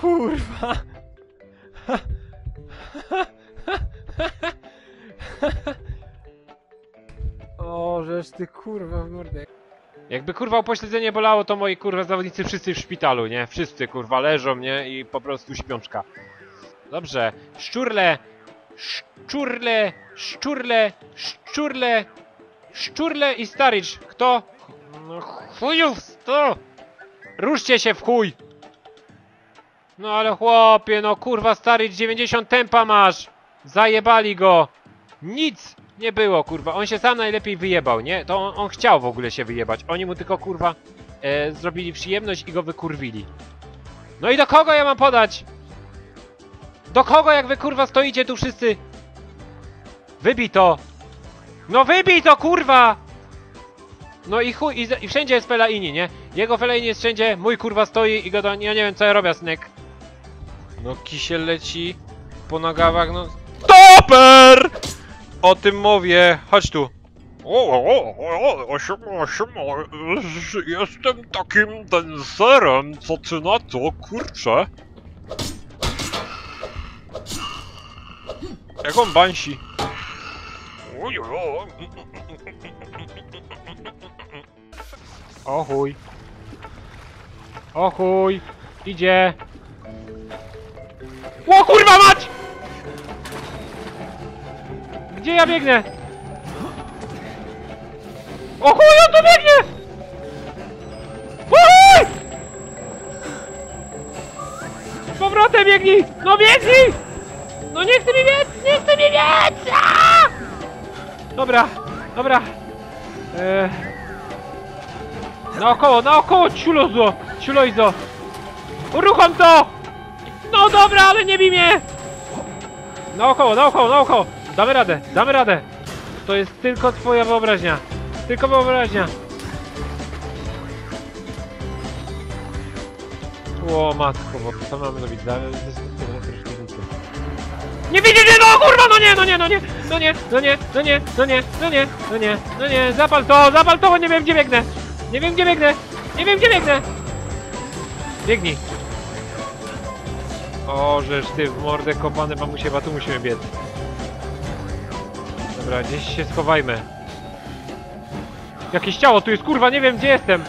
Kurwa! O, żeż ty kurwa w mordę. Jakby kurwa upośledzenie bolało, to moi kurwa zawodnicy wszyscy w szpitalu, nie? Wszyscy kurwa leżą, nie? I po prostu śpiączka. Dobrze. Szczurle! Szczurle! Szczurle! Szczurle! Szczurle i Staricz! Kto? No chujów! To! Ruszcie się w chuj! No ale chłopie, no kurwa Staricz 90 tempa masz! Zajebali go! Nic nie było, kurwa. On się sam najlepiej wyjebał, nie? To on, on chciał w ogóle się wyjebać. Oni mu tylko, kurwa, e, zrobili przyjemność i go wykurwili. No i do kogo ja mam podać? Do kogo, jak wy, kurwa, stoicie tu wszyscy? Wybij to! No wybij to, kurwa! No i chuj, i, i wszędzie jest Felaini, nie? Jego Felaini jest wszędzie, mój kurwa stoi i go do... Ja nie wiem, co ja robię, Snek. No kisiel leci po nagawach, no... Toper! O tym mówię, chodź tu. O, o, o, o, siema, siema, jestem takim dancerem, co ty na to, kurczę? Jaką bansi? Oj, oj, oj. O chuj. O chuj. Idzie. O kurwa mać! Gdzie ja biegnę? O chuj, on tu biegnie! O! Z powrotem biegnij! No biegnij! No nie chcę mi biec! Nie chcę mi biec! Aaa! Dobra, dobra. Eee... Naokoło, naokoło, ciulozo! Ciulojzo! Uruchom to! No dobra, ale nie bij mnie! Naokoło, naokoło, naokoło! Damy radę, damy radę! To jest tylko twoja wyobraźnia. Tylko wyobraźnia. O matko, bo co mamy robić? Za- destruktywne przeciwnicy. Nie no kurwa, no nie, no nie, no nie, no nie, no nie, no nie, no nie, no nie, no nie, no nie, zapal to, zapal to, bo nie wiem gdzie biegnę. Nie wiem gdzie biegnę! Nie wiem gdzie biegnę! Biegnij! O, żeż ty w mordę kopany mamusie, chyba tu musimy biec. Dobra, gdzieś się schowajmy. Jakieś ciało tu jest, kurwa, nie wiem gdzie jestem!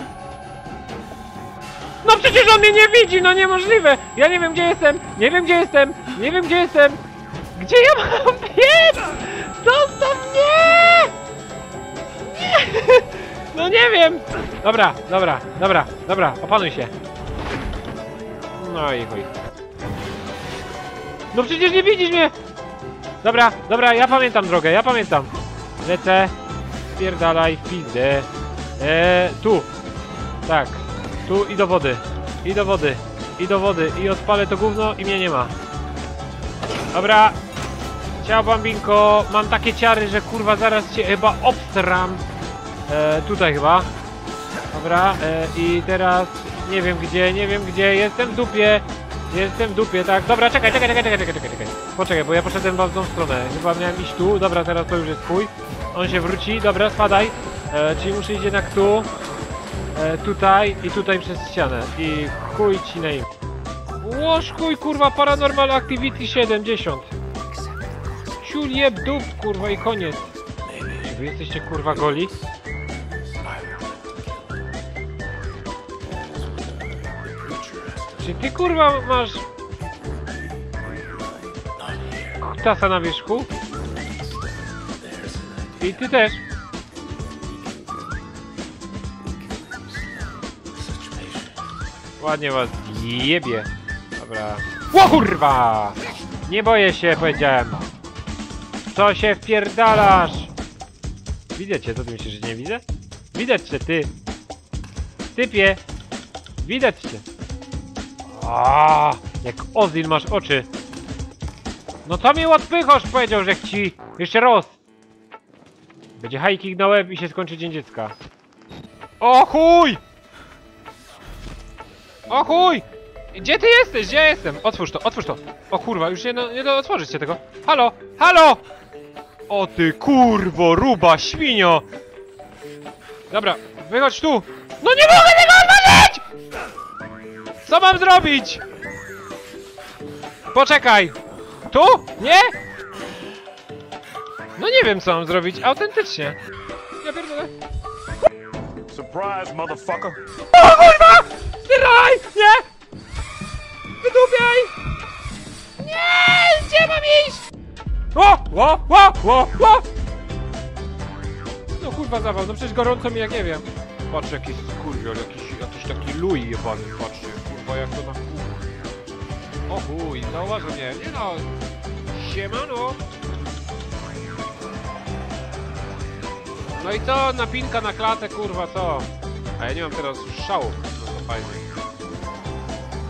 No przecież on mnie nie widzi, no niemożliwe! Ja nie wiem gdzie jestem! Nie wiem gdzie jestem! Nie wiem gdzie jestem! Gdzie ja mam biec? Zostaw mnie! Nie! No nie wiem! Dobra, dobra, dobra, dobra, opanuj się. No i chuj. No przecież nie widzisz mnie! Dobra, dobra, ja pamiętam drogę, ja pamiętam. Lecę. Spierdalaj, pizdę. Eee, tu. Tak. Tu i do wody. I do wody. I do wody. I odpalę to gówno i mnie nie ma. Dobra. Ciao bambinko. Mam takie ciary, że kurwa zaraz cię chyba obstram. E, tutaj chyba. Dobra, e, i teraz nie wiem gdzie, nie wiem gdzie, jestem w dupie. Jestem w dupie, tak. Dobra, czekaj, czekaj, czekaj, czekaj, czekaj, czekaj. Poczekaj, bo ja poszedłem w tą stronę. Chyba miałem iść tu. Dobra, teraz to już jest chuj. On się wróci, dobra, spadaj. E, czyli muszę iść jednak tu. E, tutaj i tutaj przez ścianę. I chuj ci na im. Łoż chuj, kurwa, Paranormal Activity 70. Ciul jeb dup, kurwa, i koniec. Wy jesteście, kurwa, goli? Czy ty kurwa masz... Tasa na wierzchu? I ty też. Ładnie was jebie. Dobra. O kurwa! Nie boję się, powiedziałem. Co się wpierdalasz? Widzę cię, co ty myślisz, że nie widzę? Widać cię, ty. Typie. Widać cię. A, jak Ozil masz oczy. No to mi odpychasz, powiedział, że ci. Jeszcze raz. Będzie high kick na łeb i się skończy dzień dziecka. O chuj! O chuj! Gdzie ty jesteś? Gdzie ja jestem? Otwórz to, otwórz to. O kurwa, już nie, nie da otworzyć się tego. Halo, halo! O ty kurwo, ruba, świnio! Dobra, wychodź tu. No nie mogę! Co mam zrobić? Poczekaj! Tu? Nie? No nie wiem co mam zrobić, autentycznie. Ja pierdolę. Surprise, motherfucker. O kurwa! Zbieraj! Nie! Wydupiaj! Nie! Gdzie mam iść? O! O! O! O! O! No kurwa zawał, no przecież gorąco mi jak nie wiem. Patrz jakiś kurwiol, jakiś, jakiś taki luj jebany, patrzcie, kurwa jak to kurwa. O chuj, zauważy mnie, nie no. Siemano. No i co, napinka na klatę, kurwa, co? A ja nie mam teraz szału. No to fajnie.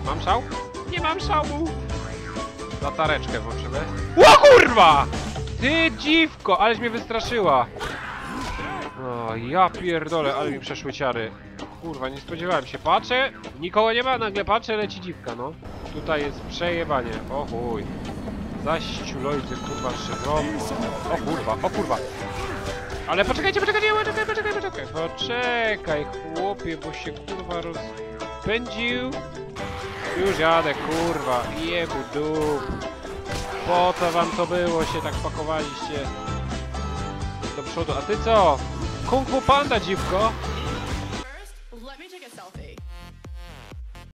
Mam szał? Nie mam szału. Latareczkę włączymy. O kurwa! Ty dziwko, aleś mnie wystraszyła. O, ja pierdolę, ale mi przeszły ciary. Kurwa, nie spodziewałem się. Patrzę, nikogo nie ma, nagle patrzę, leci dziwka, no. Tutaj jest przejebanie. O chuj. Zaś ciulojcy, kurwa, szybrowo. O kurwa, o kurwa. Ale poczekajcie, poczekajcie, poczekaj, poczekaj, poczekaj. Poczekaj, chłopie, bo się kurwa rozpędził. Już jadę, kurwa, jebu dup. Po co wam to było, się tak pakowaliście do przodu? A ty co? Kung Fu Panda, dziwko?